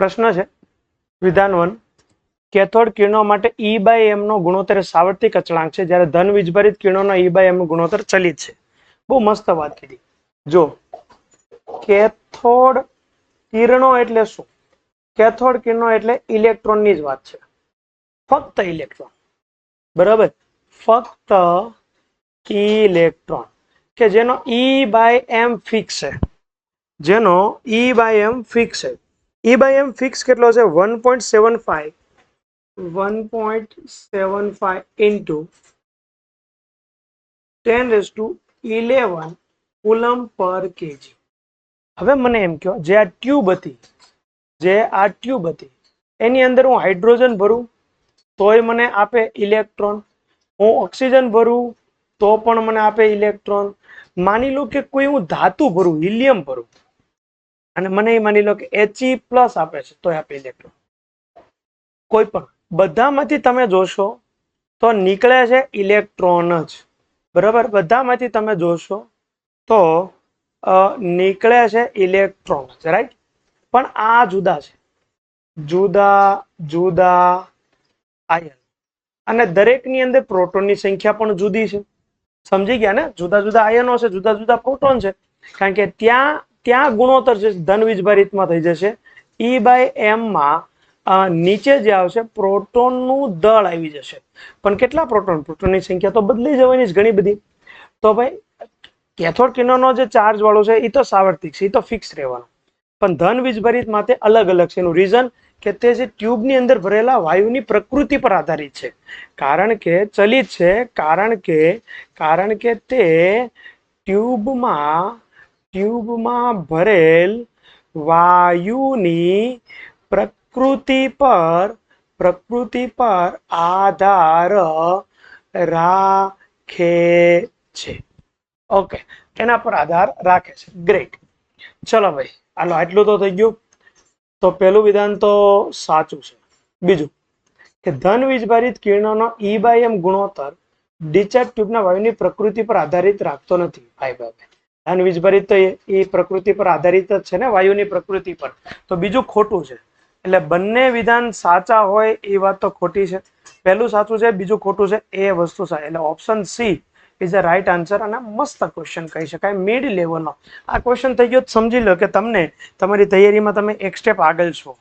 પ્રશ્ન છે. વિધાન વન. કેથોડ કિરણો માટે ઈ બાય એમ નો ગુણોત્તર સાવર્તિક અચળાંક છે. જ્યારે ધન વીજભારિત કિરણોનો ઈ બાય એમ ગુણોત્તર ચલિત છે. બહુ મસ્ત વાત કીધી. જો, કેથોડ કિરણો એટલે શું? કેથોડ કિરણો એટલે ઇલેક્ટ્રોનની જ વાત છે. ફક્ત ઇલેક્ટ્રોન. બરાબર? ફક્ત ઇલેક્ટ્રોન. કે જેનો ઈ બાય એમ ફિક્સ છે. જેનો ઈ બાય એમ ફિક્સ છે. ઈ બાય એમ ફિક્સ કેટલો છે? One point seven five one point seven five into ten raise to eleven coulomb per kg હવે મને એમ કહો જે આ ટ્યુબ હતી જે આ ટ્યુબ હતી એની અંદર હું હાઇડ્રોજન ભરું તોય મને આપે ઇલેક્ટ્રોન હું ઓક્સિજન ભરું તો પણ મને આપે ઇલેક્ટ્રોન માની લો કે કોઈ હું ધાતુ ભરું હિલિયમ ભરું. અને મને એ માની લો કે એચઈ પ્લસ આપે છે, તોય આપી ઇલેક્ટ્રોન કોઈ પણ. બધામાંથી તમે જોશો તો નીકળે છે ઇલેક્ટ્રોન જ. બરાબર? બધામાંથી તમે જોશો તો નીકળે છે ઇલેક્ટ્રોન જ રાઈટ પણ આ જુદા છે. જુદા જુદા, આયન. અને દરેકની અંદર પ્રોટોનની સંખ્યા પણ જુદી છે. સમજી ગયા ને? જુદા જુદા આયનો છે, જુદા જુદા પ્રોટોન છે. કારણ કે ત્યાં ત્યાં ગુણોત્તર છે ધન વીજભારિતમાં થઈ જશે. ઈ બાય એમમાં નીચે જે આવશે, પ્રોટોનનું દળ આવી જશે. પણ કેટલા પ્રોટોન? પ્રોટોનની સંખ્યા તો બદલી જવાની જ ઘણી બધી. તો ભાઈ, કેથોડ કિરણોનો જે ચાર્જ વાળો છે એ તો સાવર્તિક છે એ તો ફિક્સ રહેવાનો. પણ ધન વીજભારિત માટે અલગ અલગ છે. એનું રીઝન કે તે જે ટ્યુબની અંદર ભરેલા વાયુની પ્રકૃતિ પર આધારિત છે. કારણ કે ચલિત છે, કારણ કે કારણ કે તે ટ્યુબમાં ટ્યુબમાં ભરેલ વાયુની પ્રકૃતિ પર પ્રકૃતિ પર આધાર રાખે છે. ઓકે, એના પર આધાર રાખે છે. ગ્રેટ ચલો ભાઈ, હાલો, આટલું તો થઈ ગયું. તો પહેલું વિધાન તો સાચું છે. બીજું, કે ધન વીજભારિત કિરણોનો ઈ બાય એમ ગુણોત્તર ડિસ્ચાર્જ ટ્યુબના વાયુની પ્રકૃતિ પર આધારિત રાખતો નથી. ભાઈ ભાઈ. ધન વીજભરિત તો એ પ્રકૃતિ પર આધારિત જ છે ને, વાયુની પ્રકૃતિ પર. તો બીજું ખોટું છે. એટલે બંને વિધાન સાચા હોય એ વાત તો ખોટી છે. પહેલું સાચું છે, બીજું ખોટું છે, એ વસ્તુ સાચી. એટલે option C is a right answer અને મસ્ત ક્વેશ્ચન કહી શકાય મિડ લેવલનો આ ક્વેશ્ચન થઈ ગયો સમજી લો કે તમને, તમારી તૈયારીમાં તમે એક સ્ટેપ આગળ છો.